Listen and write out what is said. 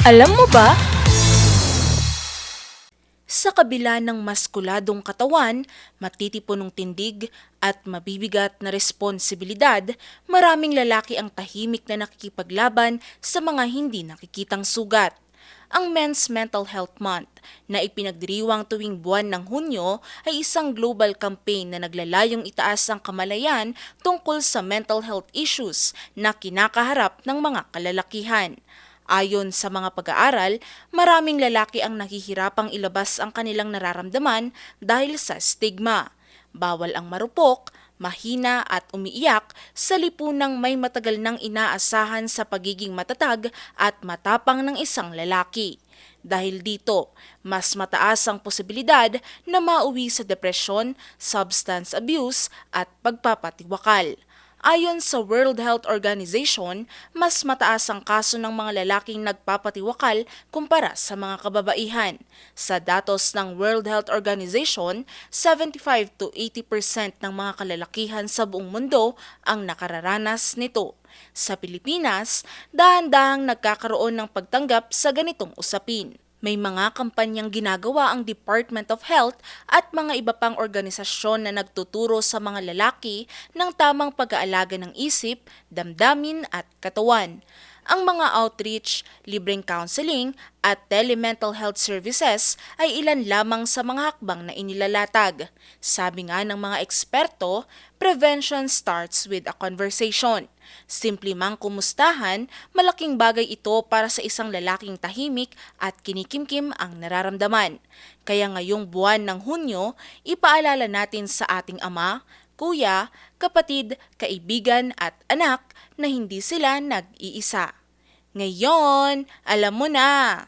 Alam mo ba? Sa kabila ng maskuladong katawan, matitipunong tindig at mabibigat na responsibilidad, maraming lalaki ang tahimik na nakikipaglaban sa mga hindi nakikitang sugat. Ang Men's Mental Health Month na ipinagdiriwang tuwing buwan ng Hunyo ay isang global campaign na naglalayong itaas ang kamalayan tungkol sa mental health issues na kinakaharap ng mga kalalakihan. Ayon sa mga pag-aaral, maraming lalaki ang nahihirapang ilabas ang kanilang nararamdaman dahil sa stigma. Bawal ang marupok, mahina at umiiyak sa lipunang may matagal nang inaasahan sa pagiging matatag at matapang ng isang lalaki. Dahil dito, mas mataas ang posibilidad na mauwi sa depresyon, substance abuse at pagpapatiwakal. Ayon sa World Health Organization, mas mataas ang kaso ng mga lalaking nagpapatiwakal kumpara sa mga kababaihan. Sa datos ng World Health Organization, 75 to 80% ng mga kalalakihan sa buong mundo ang nakararanas nito. Sa Pilipinas, dahan-dahang nagkakaroon ng pagtanggap sa ganitong usapin. May mga kampanyang ginagawa ang Department of Health at mga iba pang organisasyon na nagtuturo sa mga lalaki ng tamang pag-aalaga ng isip, damdamin at katawan. Ang mga outreach, libreng counseling at telemental health services ay ilan lamang sa mga hakbang na inilalatag. Sabi nga ng mga eksperto, prevention starts with a conversation. Simple mang kumustahan, malaking bagay ito para sa isang lalaking tahimik at kinikimkim ang nararamdaman. Kaya ngayong buwan ng Hunyo, ipaalala natin sa ating ama, kuya, kapatid, kaibigan at anak na hindi sila nag-iisa. Ngayon, alam mo na!